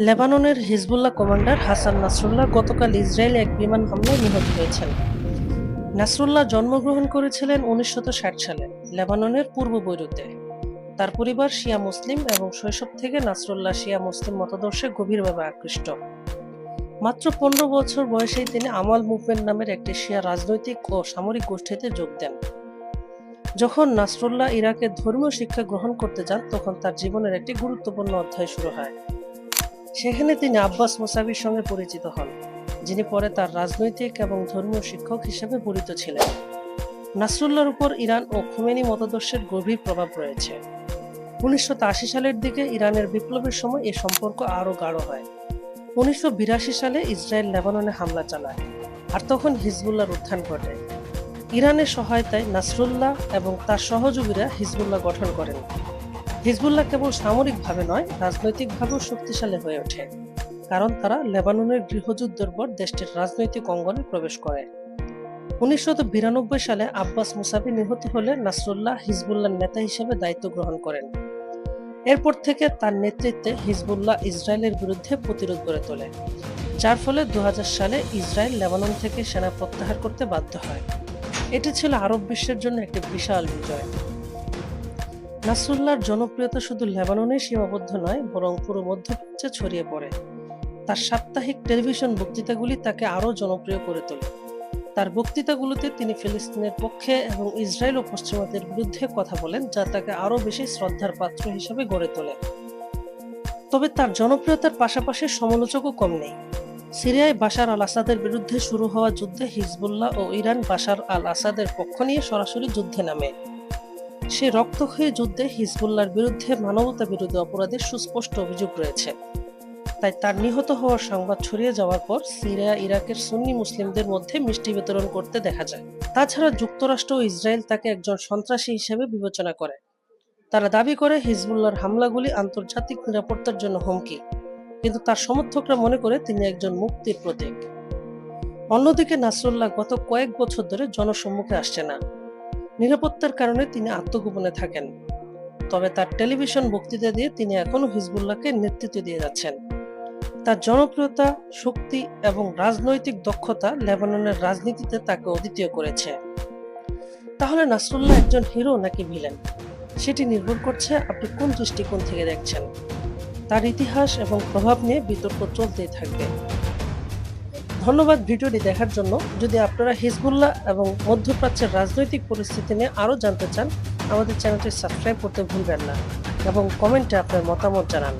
লেবাননের Hezbollah commander Hasan Nasrullah গতকাল ইসরায়েলে এক বিমান হামলায় নিহত হয়েছেন। নাসরুল্লাহ জন্মগ্রহণ করেছিলেন উনিশশো ষাট সালে, লেবাননের পূর্ব বৈরুতে। তার পরিবার শিয়া মুসলিম এবং শৈশব থেকে নাসরুল্লাহ শিয়া মুসলিম মতাদর্শে গভীরভাবে আকৃষ্ট। মাত্র পনেরো বছর বয়সেই তিনি আমাল মুভমেন্ট নামের একটি শিয়া রাজনৈতিক ও সামরিক গোষ্ঠীতে যোগ দেন। যখন নাসরুল্লাহ ইরাকে ধর্মীয় শিক্ষা গ্রহণ করতে যান, তখন তার জীবনের একটি গুরুত্বপূর্ণ অধ্যায় শুরু হয়। সেখানে তিনি আব্বাস মোসাবির সঙ্গে পরিচিত হন, যিনি পরে তার রাজনৈতিক এবং ধর্মীয় শিক্ষক হিসেবে পরিচিত ছিলেন। নাসরুল্লাহর উপর ইরান ও খুমেনি মতাদর্শের গভীর প্রভাব রয়েছে। উনিশশো সালের দিকে ইরানের বিপ্লবের সময় এই সম্পর্ক আরও গাঢ় হয়। উনিশশো বিরাশি সালে ইসরায়েল লেবাননে হামলা চালায়, আর তখন হিজবুল্লাহর উত্থান ঘটে। ইরানের সহায়তায় নাসরুল্লাহ এবং তার সহযোগীরা হিজবুল্লাহ গঠন করেন। হিজবুল্লাহ কেবল সামরিকভাবে নয়, রাজনৈতিকভাবেও শক্তিশালী হয়ে ওঠে, কারণ তারা লেবাননের গৃহযুদ্ধের পর দেশটির রাজনৈতিক অঙ্গনে প্রবেশ করে। উনিশশো বিরানব্বই সালে আব্বাস মুসাবি নিহত হলে নাসরুল্লাহ হিজবুল্লাহ নেতা হিসেবে দায়িত্ব গ্রহণ করেন। এরপর থেকে তার নেতৃত্বে হিজবুল্লাহ ইসরায়েলের বিরুদ্ধে প্রতিরোধ গড়ে তোলে, যার ফলে দু হাজার সালে ইসরায়েল লেবানন থেকে সেনা প্রত্যাহার করতে বাধ্য হয়। এটি ছিল আরব বিশ্বের জন্য একটি বিশাল বিজয়। নাসরুল্লাহর জনপ্রিয়তা শুধু লেবাননে সীমাবদ্ধ নয়, বরং পুরো মধ্যপ্রাচ্যে ছড়িয়ে পড়ে। তার সাপ্তাহিক টেলিভিশন বক্তৃতাগুলি তাকে আরও জনপ্রিয় করে তোলে। তার বক্তৃতাগুলোতে তিনি ফিলিস্তিনের পক্ষে এবং ইসরায়েল ও পশ্চিমাদের বিরুদ্ধে কথা বলেন, যা তাকে আরও বেশি শ্রদ্ধার পাত্র হিসেবে গড়ে তোলে। তবে তার জনপ্রিয়তার পাশাপাশি সমালোচকও কম নেই। সিরিয়ায় বাশার আল আসাদের বিরুদ্ধে শুরু হওয়া যুদ্ধে হিজবুল্লাহ ও ইরান বাশার আল আসাদের পক্ষ নিয়ে সরাসরি যুদ্ধে নামে। সে রক্তক্ষয়ী যুদ্ধে হিজবুল্লাহর বিরুদ্ধে মানবতা বিরোধী অপরাধের সুস্পষ্ট অভিযোগ রয়েছে। তাই তার নিহত হওয়ার সংবাদ ছড়িয়ে যাওয়ার পর সিরিয়া, ইরাকের সুন্নি মুসলিমদের মধ্যে মিষ্টি বিতরণ করতে দেখা যায়। তাছাড়া যুক্তরাষ্ট্র ও ইসরায়েল তাকে একজন সন্ত্রাসী হিসেবে বিবেচনা করে। তারা দাবি করে হিজবুল্লাহর হামলাগুলি আন্তর্জাতিক নিরাপত্তার জন্য হুমকি। কিন্তু তার সমর্থকরা মনে করে তিনি একজন মুক্তির প্রতীক। অন্যদিকে নাসরুল্লাহ গত কয়েক বছর ধরে জনসম্মুখে আসছে না। নিরাপত্তার কারণে তিনি আত্মগোপনে থাকেন। তবে তার টেলিভিশন বক্তৃতা দিয়ে তিনি এখনও হিজবুল্লাহকে নেতৃত্ব দিয়ে যাচ্ছেন। তার জনপ্রিয়তা, শক্তি এবং রাজনৈতিক দক্ষতা লেবাননের রাজনীতিতে তাকে অদ্বিতীয় করেছে। তাহলে নাসরুল্লাহ একজন হিরো নাকি ভিলেন? সেটি নির্ভর করছে আপনি কোন দৃষ্টিকোণ থেকে দেখছেন। তার ইতিহাস এবং প্রভাব নিয়ে বিতর্ক চলতেই থাকবে। ধন্যবাদ ভিডিওটি দেখার জন্য। যদি আপনারা হিজবুল্লাহ এবং মধ্যপ্রাচ্যের রাজনৈতিক পরিস্থিতি নিয়ে আরও জানতে চান, আমাদের চ্যানেলটি সাবস্ক্রাইব করতে ভুলবেন না এবং কমেন্টে আপনার মতামত জানান।